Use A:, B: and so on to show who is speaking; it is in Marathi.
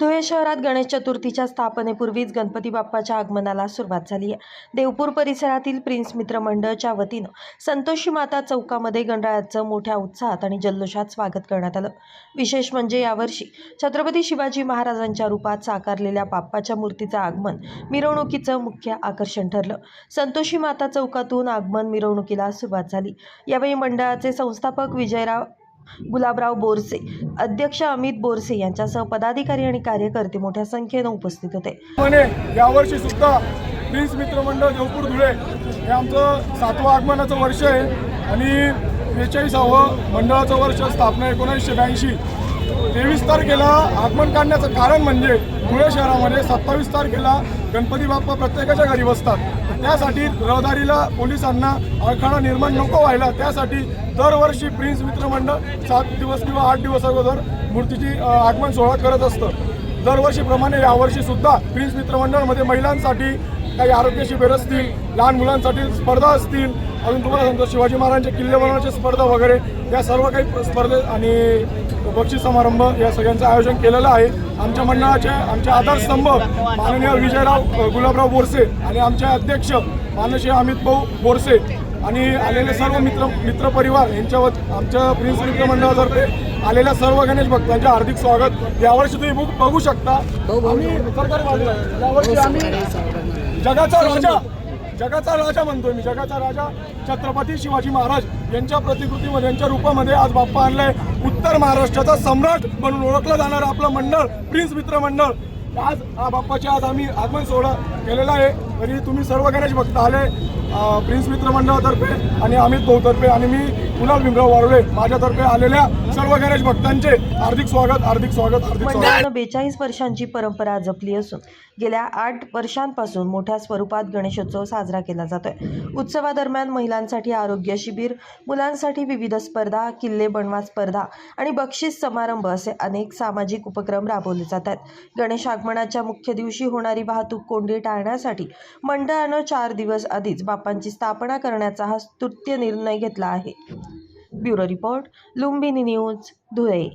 A: धुळे शहरात गणेश चतुर्थीच्या स्थापनेपूर्वीच गणपती बाप्पाच्या आगमनाला सुरुवात झाली आहे. देवपूर परिसरातील प्रिन्स मित्र मंडळच्या वतीनं संतोषी माता चौकामध्ये गणरायाचं मोठ्या उत्साहात आणि जल्लोषात स्वागत करण्यात आलं. विशेष म्हणजे यावर्षी छत्रपती शिवाजी महाराजांच्या रूपात साकारलेल्या बाप्पाच्या मूर्तीचं आगमन मिरवणुकीचं मुख्य आकर्षण ठरलं. संतोषी माता चौकातून आगमन मिरवणुकीला सुरुवात झाली. यावेळी मंडळाचे संस्थापक विजयराव गुलाबराव बोरसे अध्यक्ष अमित बोरसे यांच्यासह पदाधिकारी आणि कार्यकर्ते मोठ्या संख्येनं उपस्थित होते.
B: यावर्षी सुद्धा प्रिन्स मित्रमंडळ देवपूर धुळे हे आमचं सातवं आगमनाचं वर्ष आहे आणि त्रेचाळीसावं मंडळाचं वर्ष स्थापना एकोणीसशे ब्याऐंशी. तेवीस तारखेला आगमन काढण्याचं कारण म्हणजे धुळे शहरामध्ये सत्तावीस तारखेला गणपती बाप्पा प्रत्येकाच्या घरी बसतात. त्यासाठी रहदारीला पोलिसांना अडथळा निर्माण नको व्हायला. त्यासाठी दरवर्षी प्रिन्स मित्रमंडळ सात दिवस किंवा आठ दिवस अगोदर मूर्तीची आगमन सोहळा करत असतं. दरवर्षीप्रमाणे यावर्षीसुद्धा प्रिन्स मित्रमंडळमध्ये महिलांसाठी काही आरोग्य शिबिर असतील लहान मुलांसाठी स्पर्धा असतील. अजून तुम्हाला सांगतो शिवाजी महाराजांचे किल्ले बनवण्याची स्पर्धा वगैरे या सर्व काही स्पर्धे आणि बक्षीस समारंभ या सगळ्यांचं आयोजन केलेलं आहे. आमच्या मंडळाचे आमचे आधारस्तंभ माननीय विजयराव गुलाबराव बोरसे आणि आमचे अध्यक्ष माननीय अमित भाऊ बोरसे आणि आलेले सर्व मित्र मित्रपरिवार यांच्या आमच्या प्रिन्स मित्र मंडळातर्फे आलेल्या सर्व गणेश भक्तांचे हार्दिक स्वागत. यावर्षी तुम्ही बुक बघू शकता. आम्ही यावर्षी आम्ही जगाचा राजा जगाचा राजा म्हणतोय मी. जगाचा राजा छत्रपती शिवाजी महाराज यांच्या प्रतिकृतीमध्ये यांच्या रूपामध्ये आज बाप्पा आणलाय. उत्तर महाराष्ट्राचा सम्राट म्हणून ओळखलं जाणारं आपलं मंडळ प्रिन्स मित्र मंडळ. आज हा बाप्पाचे आज आम्ही आगमन सोहळा केलेला आहे. तरी तुम्ही सर्व गणेश भक्त आले प्रिन्स मित्र मंडळातर्फे आणि अमित भाऊतर्फे आणि मी कुणाल भीमराव वारुळे माझ्यातर्फे आलेल्या सर्व गणेश भक्तांचे हार्दिक स्वागत हार्दिक स्वागत हार्दिक स्वागत.
A: बेचाळीस वर्षांची परंपरा जपली असून गेल्या आठ वर्षांपासून मोठ्या स्वरूपात गणेशोत्सव साजरा केला जातोय. उत्सवादरम्यान महिलांसाठी आरोग्य शिबिर मुलांसाठी विविध स्पर्धा किल्ले बनवा स्पर्धा आणि बक्षीस समारंभ असे अनेक सामाजिक उपक्रम राबवले जात आहेत. गणेश आगमनाच्या मुख्य दिवशी होणारी वाहतूक कोंडी टाळण्यासाठी मंडळानं चार दिवस आधीच बापांची स्थापना करण्याचा हा स्तुत्य निर्णय घेतला आहे. Bureau report Lumbini news Dhule.